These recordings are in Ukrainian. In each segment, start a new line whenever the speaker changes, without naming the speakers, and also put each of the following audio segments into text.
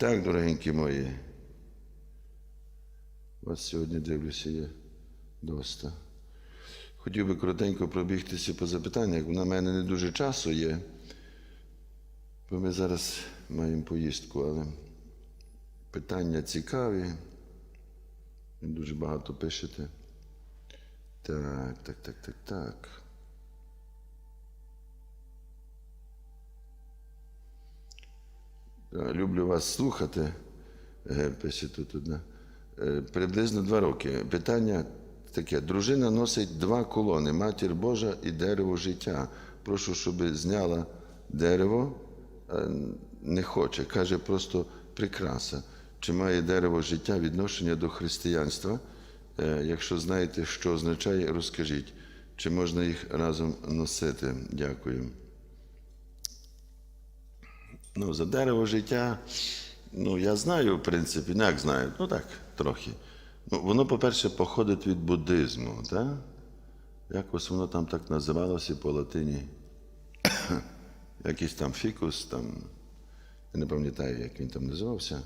Так, дорогенькі мої. Вас сьогодні дивлюся є доста. Хотів би коротенько пробігтися по запитаннях. На мене не дуже часу є, бо ми зараз маємо поїздку, але питання цікаві. Дуже багато пишете. Так, так, так, так, так. Люблю вас слухати. Е, Пише тут одна. Е, Приблизно два роки. Питання таке: дружина носить два колони: матір Божа і дерево життя. Прошу, щоб зняла дерево, Е, не хоче. Каже, просто прикраса. Чи має дерево життя відношення до християнства? Е, Якщо знаєте, що означає, розкажіть. Чи можна їх разом носити? Дякую. Ну, за дерево життя, ну, я знаю, в принципі, ну, як знаю, ну так, трохи. Ну, воно, по-перше, походить від буддизму, так? Якось воно там так називалося по латині. Якийсь там фікус, там, я не пам'ятаю, як він там називався.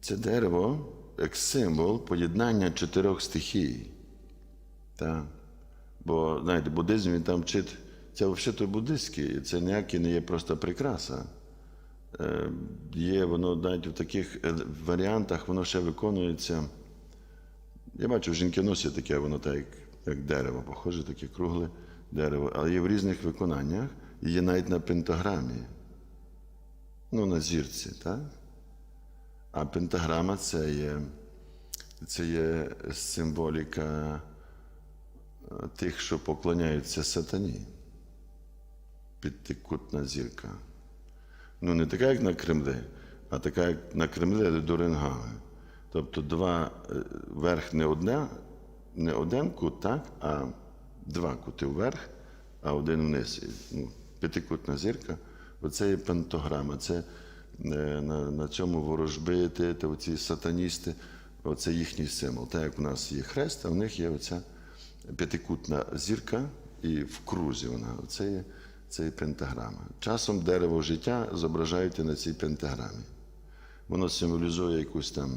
Це дерево як символ поєднання чотирьох стихій. Так. Бо, знаєте, буддизм він там вчить, це взагалі буддистський, це ніяке не є просто прикраса. Е, є воно навіть в таких е, варіантах, воно ще виконується. Я бачу, жінки носять таке, воно так, як, як дерево, похоже, таке кругле дерево, але є в різних виконаннях, є навіть на пентаграмі. Ну, на зірці, так? А пентаграма це є, це є символіка тих, що поклоняються сатані. Підтикутна зірка. Ну, не така, як на Кремлі, а така, як на Кремлі до Ренгага. Тобто два е, верх не одне, не один кут, так, а два кути вверх, а один вниз. Ну, п'ятикутна зірка. Оце є пентограма. Це е, на, на цьому ворожбити, оці сатаністи, оце їхній символ. Так як у нас є хрест, а в них є оця п'ятикутна зірка, і в крузі вона. Оце є, це є пентаграма. Часом дерево життя зображають на цій пентаграмі. Воно символізує якусь там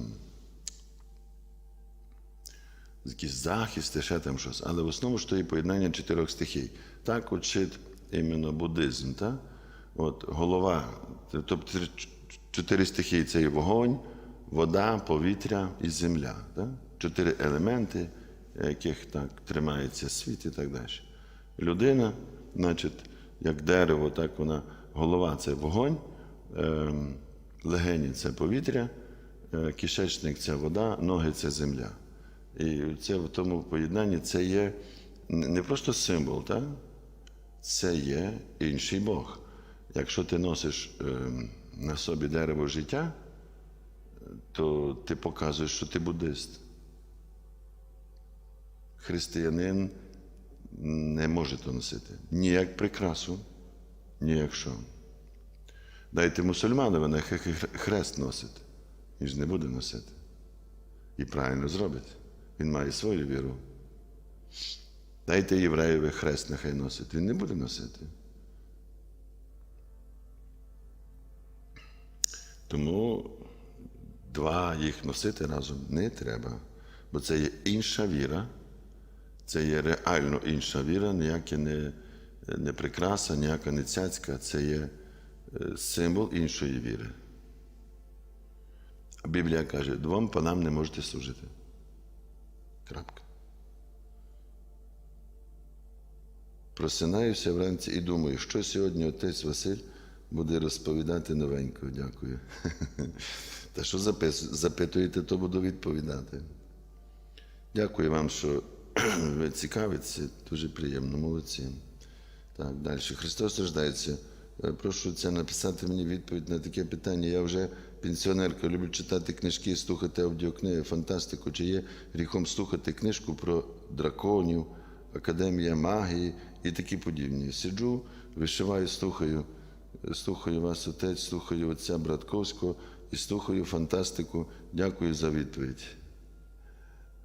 якісь захисти, ще там щось. Але в основному ж то є поєднання чотирьох стихій. Так учить іменно буддизм. Так? От голова, тобто чотири стихії це є вогонь, вода, повітря і земля. Так? Чотири елементи, яких так тримається світ і так далі. Людина, значить, як дерево, так вона голова це вогонь, ем, легені це повітря, е, кишечник це вода, ноги це земля. І це в тому поєднанні це є не просто символ, так? це є інший Бог. Якщо ти носиш ем, на собі дерево життя, то ти показуєш, що ти буддист. Християнин не може то носити. Ні як прикрасу, ні як що. Дайте мусульманові, нехай хрест носить. Він ж не буде носити. І правильно зробить. Він має свою віру. Дайте євреєві хрест нехай носить. Він не буде носити. Тому два їх носити разом не треба. Бо це є інша віра, це є реально інша віра, ніяка не, не прикраса, ніяка не цяцька, це є е, символ іншої віри. Біблія каже, двом панам не можете служити. Крапка. Просинаюся вранці і думаю, що сьогодні отець Василь буде розповідати новенького. Дякую. Та що запитуєте, то буду відповідати. Дякую вам, що ви цікавиться, дуже приємно, молодці. Так, далі. Христос рождається. Е, Прошу це написати мені відповідь на таке питання. Я вже пенсіонерка, люблю читати книжки, слухати аудіокниги, фантастику. Чи є гріхом слухати книжку про драконів, Академія магії і такі подібні. Сиджу, вишиваю, слухаю, слухаю вас, отець, слухаю отця Братковського і слухаю фантастику. Дякую за відповідь.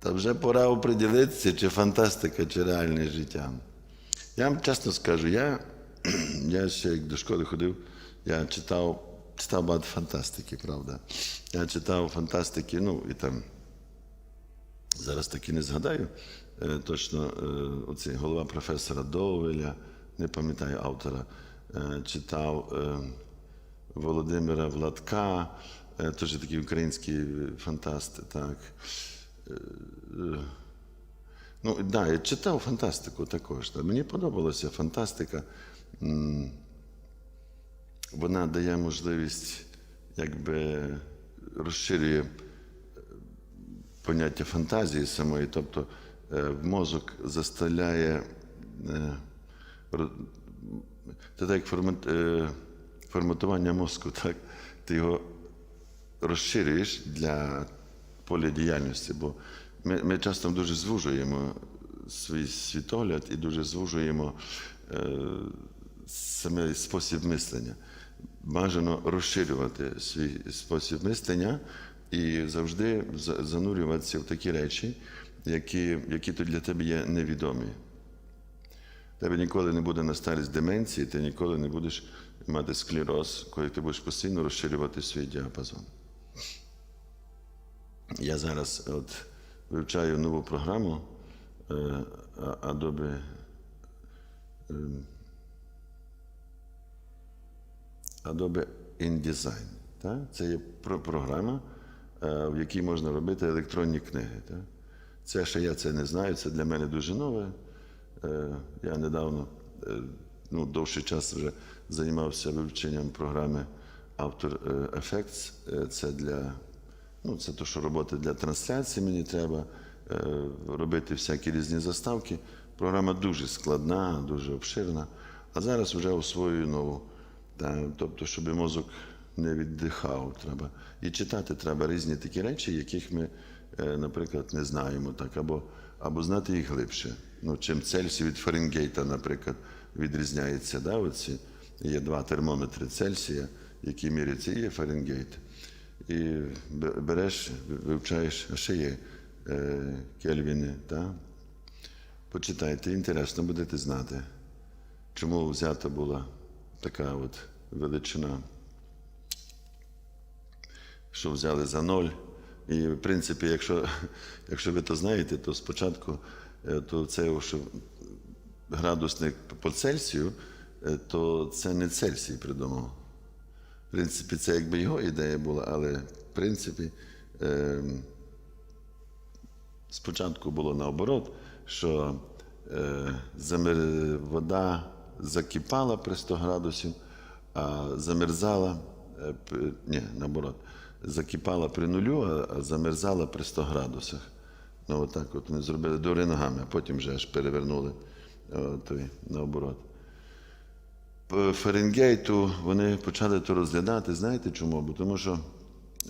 Та вже пора оприділитися, чи фантастика, чи реальне життя. Я вам чесно скажу, я, я ще як до школи ходив, я читав, читав багато фантастики, правда. Я читав фантастики, ну і там зараз таки не згадаю. е, Точно е, оцей голова професора Довеля, не пам'ятаю автора, е, читав Володимира Владка, теж такий український фантаст. Так. Ну, да, я читав фантастику також. Та Мені подобалася фантастика. Вона дає можливість, якби розширює е, поняття фантазії самої, тобто е, мозок заставляє. е, Це так форматування мозку, так? Ти його розширюєш для поля діяльності, бо ми, ми часто дуже звужуємо свій світогляд і дуже звужуємо е, саме спосіб мислення. Бажано розширювати свій спосіб мислення і завжди за- занурюватися в такі речі, які, які для тебе є невідомі. Тебе ніколи не буде на старість деменції, ти ніколи не будеш мати склероз, коли ти будеш постійно розширювати свій діапазон. Я зараз от вивчаю нову програму е, Adobe ем, Adobe InDesign. Так? Це є про- програма, е, в якій можна робити електронні книги. Так? Це ще я це не знаю, це для мене дуже нове. Е, Я недавно, е, ну, довший час вже займався вивченням програми After Effects. Е, Це для Ну, це то, що роботи для трансляції мені треба е, робити всякі різні заставки. Програма дуже складна, дуже обширна. А зараз вже освоюю нову. Та, тобто, щоб мозок не віддихав, треба. І читати треба різні такі речі, яких ми, е, наприклад, не знаємо, так, або, або знати їх глибше. Ну, чим Цельсій від Фаренгейта, наприклад, відрізняється. Да, оці. Є два термометри Цельсія, які міряться, і є Фаренгейт. І береш, вивчаєш, а ще є е, кельвіни. Та? Почитайте, інтересно будете знати, чому взята була така от величина, що взяли за ноль. І, в принципі, якщо, якщо ви то знаєте, то спочатку е, то це, що градусник по Цельсію, е, то це не Цельсій придумав. В принципі, це якби його ідея була, але в принципі е, спочатку було наоборот, що е, замер... вода закипала при 100 градусів, а замерзала, е, ні, наоборот, закипала при нулю, а, замерзала при 100 градусах. Ну, отак от вони зробили дори ногами, а потім вже аж перевернули о, той, наоборот. По Фаренгейту вони почали то розглядати. Знаєте чому? Бо тому що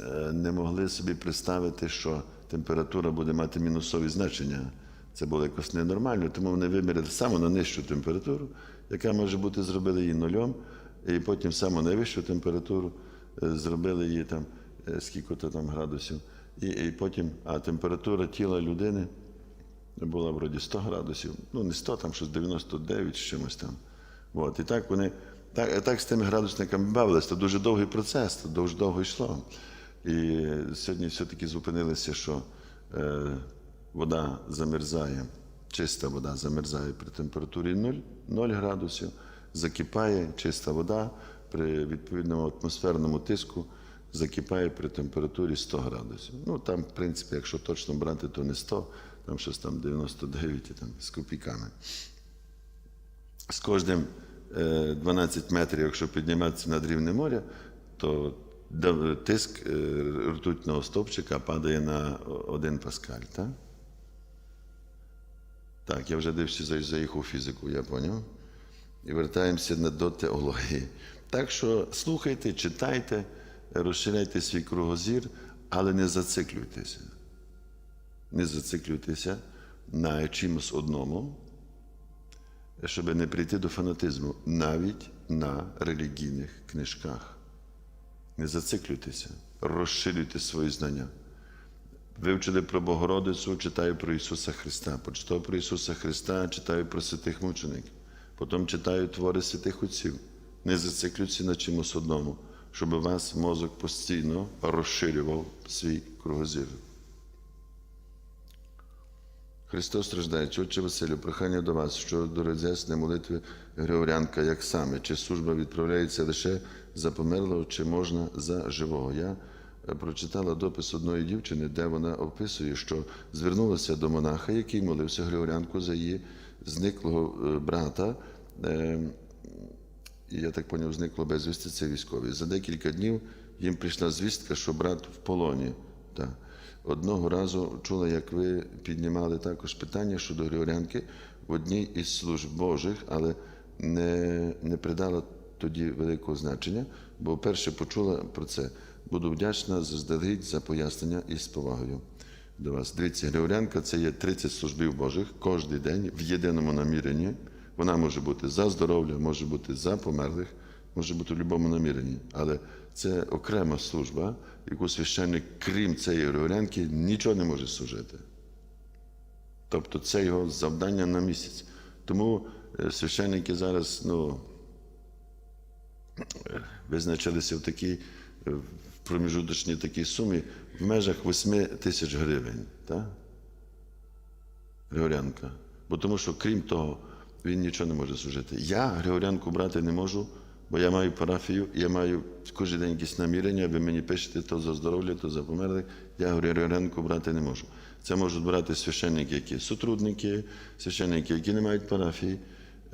е, не могли собі представити, що температура буде мати мінусові значення. Це було якось ненормально, тому вони виміряли саму найнижчу температуру, яка може бути, зробили її нульом, і потім саму найвищу температуру е, зробили її там е, скільки-то там градусів. І, і потім, а температура тіла людини була вроді 100 градусів, ну не 100, там щось 99 з чимось там. От, і так вони так, так з тими градусниками бавилися. Це дуже довгий процес, це дуже довго йшло. І сьогодні все-таки зупинилися, що е, вода замерзає, чиста вода замерзає при температурі 0, 0 градусів, закипає чиста вода при відповідному атмосферному тиску, закипає при температурі 100 градусів. Ну там, в принципі, якщо точно брати, то не 100, там щось там 99 і там, з копійками з кожним е, 12 метрів, якщо підніматися над рівнем моря, то тиск е, ртутного стовпчика падає на 1 паскаль. Так, так я вже дивився за, за їх у фізику, я поняв. І вертаємося до теології. Так що слухайте, читайте, розширяйте свій кругозір, але не зациклюйтеся. Не зациклюйтеся на чимось одному, щоб не прийти до фанатизму навіть на релігійних книжках. Не зациклюйтеся, розширюйте свої знання. Вивчили про Богородицю, читаю про Ісуса Христа. Почитав про Ісуса Христа, читаю про святих мучеників. Потім читаю твори святих отців. Не зациклюються на чимось одному, щоб у вас мозок постійно розширював свій кругозір. Христос страждає, Отче Василю, прохання до вас, що до роз'яснення молитви Григорянка, як саме, чи служба відправляється лише за померлого, чи можна за живого. Я е, прочитала допис одної дівчини, де вона описує, що звернулася до монаха, який молився Григорянку за її зниклого е, брата. е, я так поняв, зникло безвісти це військові. За декілька днів їм прийшла звістка, що брат в полоні. Так. Одного разу чула, як ви піднімали також питання щодо Григорянки в одній із служб Божих, але не, не придала тоді великого значення, бо вперше почула про це. Буду вдячна заздалегідь за пояснення і з повагою до вас. Дивіться, Григорянка це є 30 службів Божих кожен день в єдиному наміренні. Вона може бути за здоров'я, може бути за померлих, може бути в будь-якому наміренні. Але це окрема служба, яку священник, крім цієї Григорянки, нічого не може служити. Тобто це його завдання на місяць. Тому е, священники зараз ну, е, визначилися в такій е, проміжуточній такій сумі в межах 8 тисяч гривень. Так? Григорянка. Бо тому що, крім того, він нічого не може служити. Я Григорянку брати не можу, бо я маю парафію, я маю кожен день якісь намірення, ви мені пишете то за здоров'я, то за померлих. Я Григорянку брати не можу. Це можуть брати священники, які сотрудники, священники, які не мають парафії.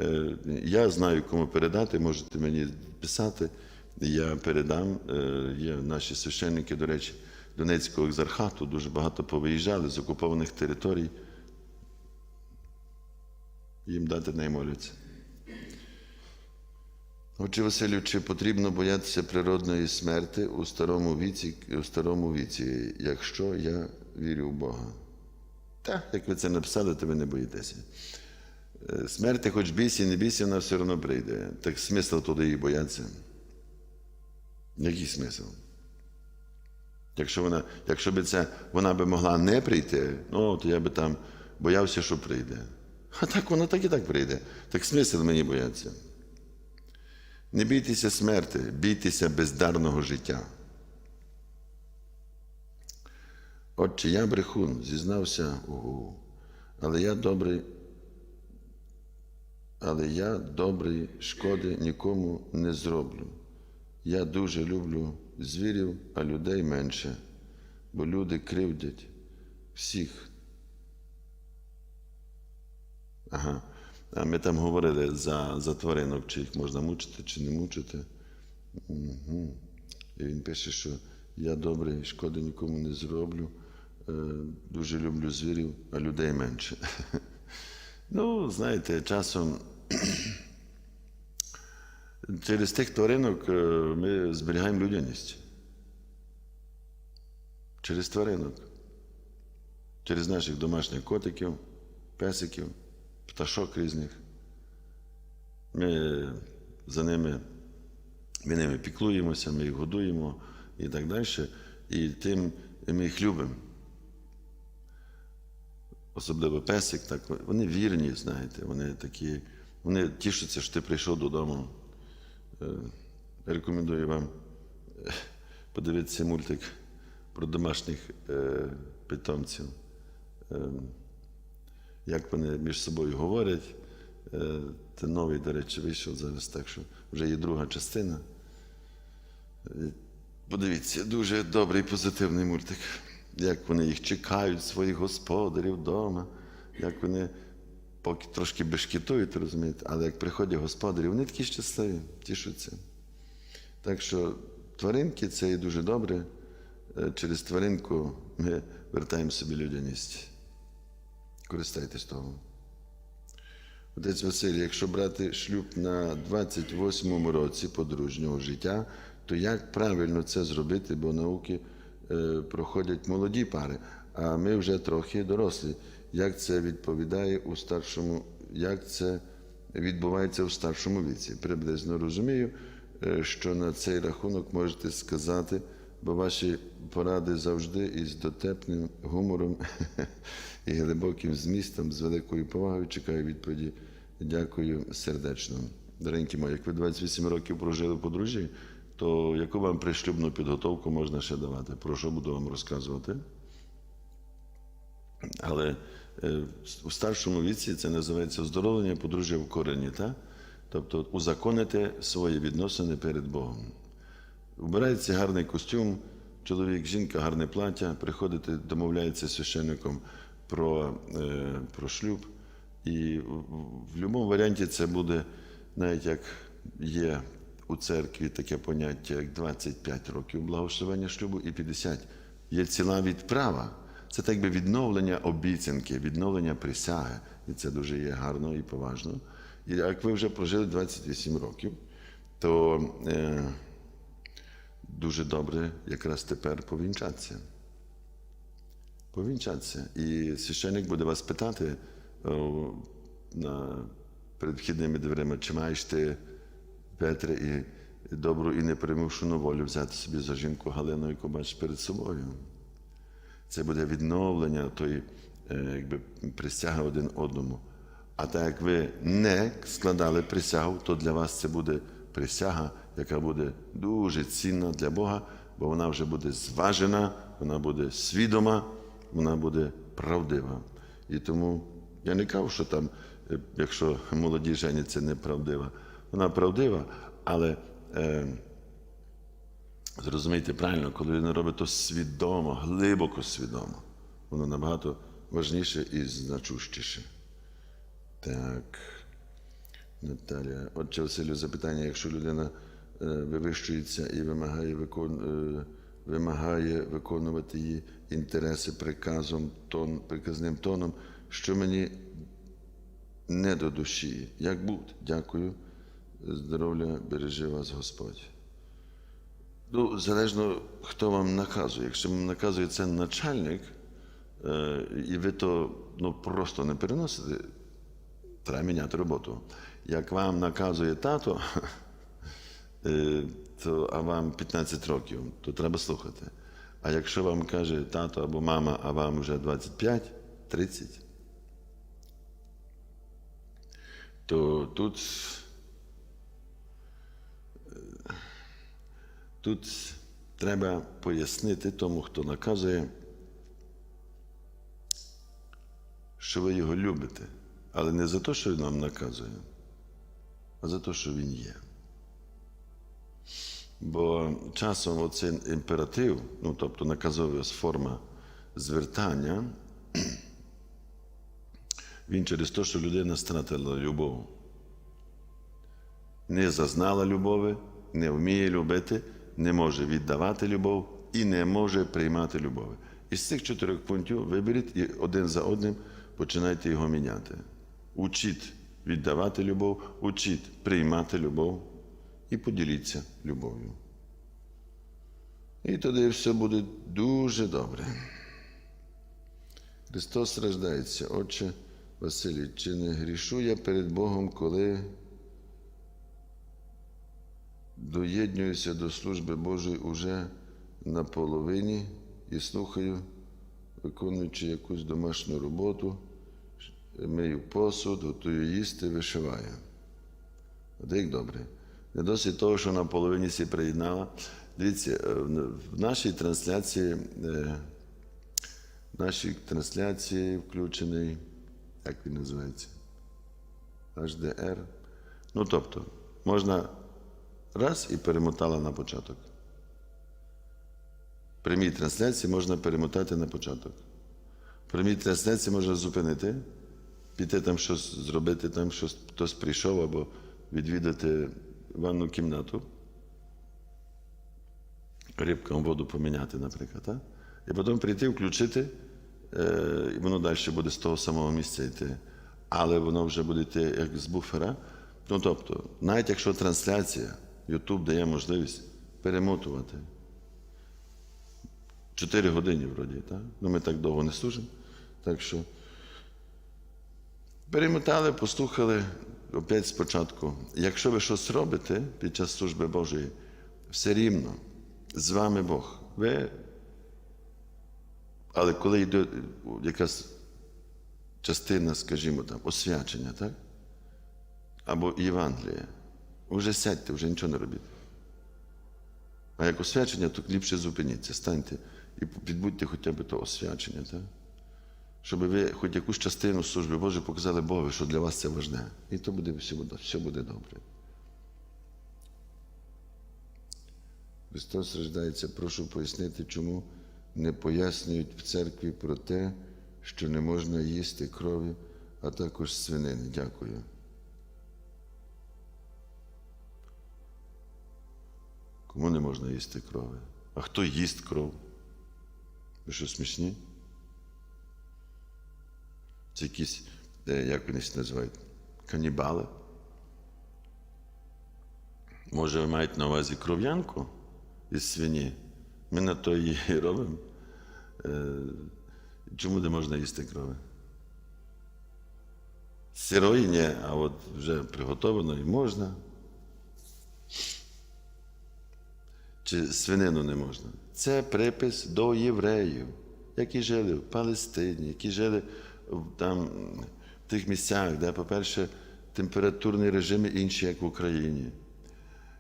Е, Я знаю, кому передати, можете мені писати. Я передам. Е, Є наші священники, до речі, Донецького екзархату дуже багато повиїжджали з окупованих територій. Їм дати не моляться. Отче Василю, чи потрібно боятися природної смерти у старому віці, у старому віці, якщо я вірю в Бога? Так, як ви це написали, то ви не боїтеся. Е, Смерти, хоч бійся, не бійся, вона все одно прийде. Так смисл туди її боятися. Який смисл? Якщо вона, якщо би це, вона би могла не прийти, ну, то я би там боявся, що прийде. А так вона так і так прийде. Так смисл мені бояться. Не бійтеся смерти, бійтеся бездарного життя. Отче, я брехун, зізнався, ого, але я добрий, але я добрий шкоди нікому не зроблю. Я дуже люблю звірів, а людей менше, бо люди кривдять всіх. Ага. Ми там говорили за, за тваринок, чи їх можна мучити, чи не мучити. Угу. І він пише, що я добрий, шкоди нікому не зроблю. Е, Дуже люблю звірів, а людей менше. Ну, знаєте, часом через тих тваринок е, ми зберігаємо людяність. Через тваринок. Через наших домашніх котиків, песиків, пташок різних. Ми за ними, ми ними піклуємося, ми їх годуємо і так далі. І тим ми їх любимо. Особливо песик, так, вони вірні, знаєте, вони такі, вони тішаться, що ти прийшов додому. Е, Рекомендую вам е, подивитися мультик про домашніх е, питомців. Як вони між собою говорять. Це новий, до речі, вийшов зараз, так що вже є друга частина. Е, Подивіться, дуже добрий позитивний мультик. Як вони їх чекають, своїх господарів вдома, як вони поки трошки бешкетують, розумієте, але як приходять господарі, вони такі щасливі, тішуться. Так що тваринки це є дуже добре. Е, Через тваринку ми вертаємо собі людяність. Користайтесь того. Отець Василь, якщо брати шлюб на 28-му році подружнього життя, то як правильно це зробити, бо науки е, проходять молоді пари, а ми вже трохи дорослі. Як це відповідає у старшому, як це відбувається у старшому віці? Приблизно розумію, е, що на цей рахунок можете сказати, бо ваші поради завжди із дотепним гумором і глибоким змістом, з великою повагою чекаю відповіді Дякую сердечно. Доренькі мої, як ви 28 років прожили в подружжі, то яку вам пришлюбну підготовку можна ще давати? Про що буду вам розказувати? Але е, у старшому віці це називається оздоровлення подружжя в корені, так? тобто узаконити свої відносини перед Богом. Вбирається гарний костюм, чоловік, жінка, гарне плаття, приходите, домовляється з священником про, е, про шлюб. І в, будь-якому варіанті це буде, навіть як є у церкві таке поняття, як 25 років благословення шлюбу і 50. Є ціла відправа. Це так би відновлення обіцянки, відновлення присяги. І це дуже є гарно і поважно. І як ви вже прожили 28 років, то е, дуже добре якраз тепер повінчатися. Повінчатися. І священник буде вас питати о, на, перед вхідними дверима, чи маєш ти, Петре, і добру і непримушену волю взяти собі за жінку Галину, яку бачиш перед собою. Це буде відновлення тої е, якби, присяги один одному. А так як ви не складали присягу, то для вас це буде присяга, яка буде дуже цінна для Бога, бо вона вже буде зважена, вона буде свідома, вона буде правдива. І тому я не кажу, що там, е, якщо молоді жені, неправдива. Вона правдива, але е, зрозумійте правильно, коли людина робить то свідомо, глибоко свідомо, воно набагато важніше і значущіше. Так. Наталя. Отже, Василю, запитання, якщо людина е, вивищується і вимагає, викон, е, вимагає виконувати її інтереси приказом, тон, приказним тоном, що мені не до душі. Як бути? Дякую. Здоров'я, бережи вас Господь. Ну, залежно, хто вам наказує. Якщо вам наказує це начальник, е, і ви то ну, просто не переносите, треба міняти роботу. Як вам наказує тато, е, то, а вам 15 років, то треба слухати. А якщо вам каже тато або мама, а вам вже 25, 30, то тут, е, тут треба пояснити тому, хто наказує, що ви його любите, але не за те, що він вам наказує, а за те, що він є. Бо часом оцей імператив, ну тобто наказова форма звертання, він через те, що людина стратила любов. Не зазнала любові, не вміє любити, не може віддавати любов і не може приймати любові. Із цих чотирьох пунктів виберіть і один за одним починайте його міняти. Учіть віддавати любов, учіть приймати любов і поділіться любов'ю. І тоді все буде дуже добре. Христос рождається, Отче Василій, чи не грішу я перед Богом, коли доєднуюся до служби Божої уже на половині і слухаю, виконуючи якусь домашню роботу, мию посуд, готую їсти, вишиваю. От як добре. Не досить того, що на половині сі приєднала. Дивіться, е, в нашій трансляції, е, в нашій трансляції включений, як він називається? HDR. Ну, тобто, можна раз і перемотала на початок. Прямій трансляції можна перемотати на початок. Прямій трансляції можна зупинити, піти там щось зробити, там щось хтось прийшов або відвідати ванну кімнату, рибкам воду поміняти, наприклад. Так? І потім прийти, включити, е, і воно далі буде з того самого місця йти. Але воно вже буде йти як з буфера. Ну тобто, навіть якщо трансляція, YouTube дає можливість перемотувати. Чотири години вроді, так? Ну ми так довго не служимо. Так що перемотали, послухали опять спочатку. Якщо ви щось робите під час служби Божої, все рівно з вами Бог. Ви, але коли йде якась частина, скажімо там, освячення, так? або Євангелія. Уже сядьте, вже нічого не робіть. А як освячення, то ліпше зупиніться, станьте і підбудьте хоча б то освячення. Так? Щоб ви хоч якусь частину служби Божої показали Богу, що для вас це важне. І то буде все, буде, все буде добре. Христос рождається, прошу пояснити, чому не пояснюють в церкві про те, що не можна їсти крові, а також свинини. Дякую. Кому не можна їсти крови? А хто їсть кров? Ви що смішні? Це якісь, е, як вони називають, канібали? Може, ви маєте на увазі кров'янку із свині? Ми на то її і робимо. Е, Чому не можна їсти крови? Сирої ні, а от вже приготованої можна. Чи свинину не можна? Це припис до євреїв, які жили в Палестині, які жили там, в тих місцях, де, по-перше, температурні режими інші, як в Україні.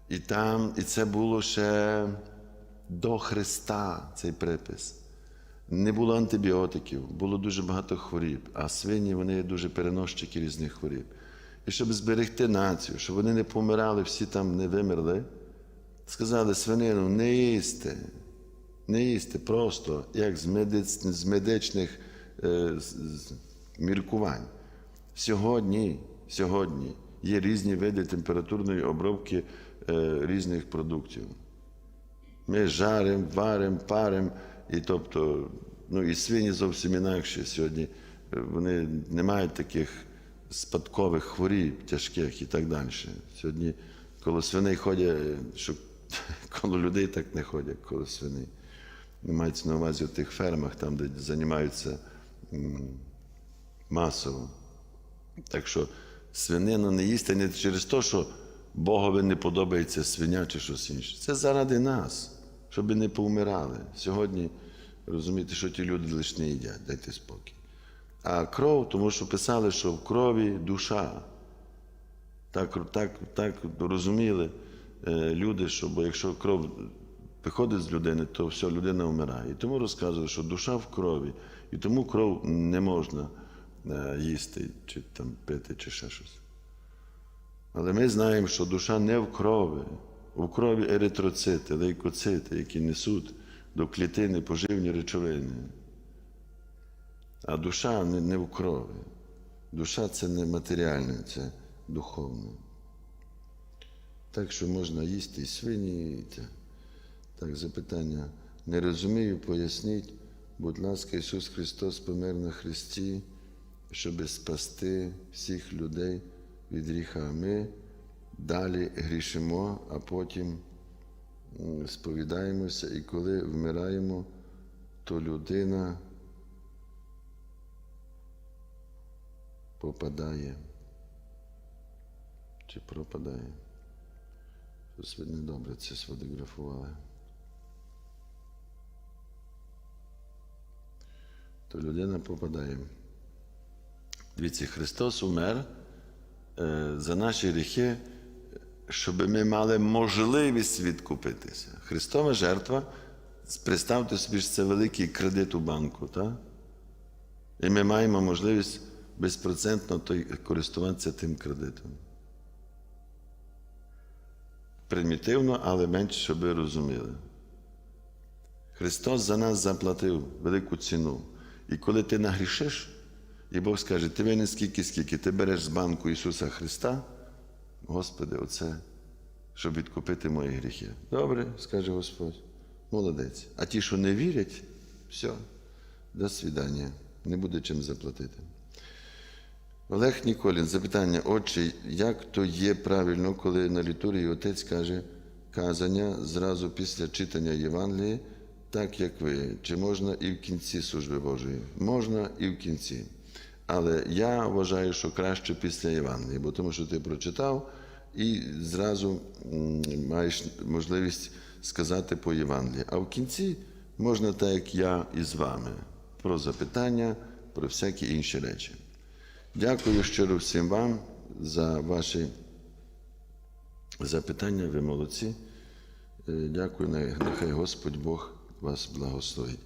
І там, і це було ще до Христа цей припис. Не було антибіотиків, було дуже багато хворіб, а свині вони дуже переносчики різних хворіб. І щоб зберегти націю, щоб вони не помирали, всі там не вимерли, сказали свинину не їсти, не їсти просто, як з, медичних міркувань. Сьогодні, сьогодні є різні види температурної обробки е, різних продуктів. Ми жаримо, варимо, паримо, і тобто, ну і свині зовсім інакші сьогодні. е, Вони не мають таких спадкових хворіб тяжких і так далі. Сьогодні коло свиней ходять, е, що коло людей так не ходять, коло свиней. Не мається на увазі в тих фермах, там, де займаються масово. Так що свинину не їсти не через те, що Богові не подобається свиня чи щось інше. Це заради нас, щоб не повмирали. Сьогодні розумієте, що ті люди лише не їдять, дайте спокій. А кров, тому що писали, що в крові душа. Так, так, так розуміли е, люди, що бо якщо кров виходить з людини, то все, людина вмирає. І тому розказували, що душа в крові, і тому кров не можна е, їсти, чи там пити, чи ще щось. Але ми знаємо, що душа не в крові, у крові еритроцити, лейкоцити, які несуть до клітини поживні речовини. А душа не, в крові. Душа це не матеріальне, це духовне. Так що можна їсти і свині. І це. Так, запитання. Не розумію, поясніть, будь ласка, Ісус Христос помер на Христі, щоб спасти всіх людей від гріха. Ми далі грішимо, а потім сповідаємося, і коли вмираємо, то людина попадає чи пропадає. Щось ви недобре це сфотографували. То людина попадає. Дивіться, Христос умер е, за наші гріхи, щоб ми мали можливість відкупитися. Христова жертва, представте собі, що це великий кредит у банку, так? І ми маємо можливість безпроцентно користуватися тим кредитом. Примітивно, але менше, щоб ви розуміли. Христос за нас заплатив велику ціну. І коли ти нагрішиш, і Бог скаже, ти винен скільки, скільки, ти береш з банку Ісуса Христа, Господи, оце, щоб відкупити мої гріхи. Добре, скаже Господь, молодець. А ті, що не вірять, все, до свидання, не буде чим заплатити. Олег Ніколін, запитання, отче, як то є правильно, коли на літургії отець каже казання зразу після читання Євангелії, так як ви, чи можна і в кінці служби Божої? Можна і в кінці. Але я вважаю, що краще після Євангелії, бо тому що ти прочитав і зразу маєш можливість сказати по Євангелії. А в кінці можна так, як я із вами, про запитання, про всякі інші речі. Дякую щиро всім вам за ваші запитання. Ви молодці. Е, Дякую. Нехай Господь Бог вас благословить.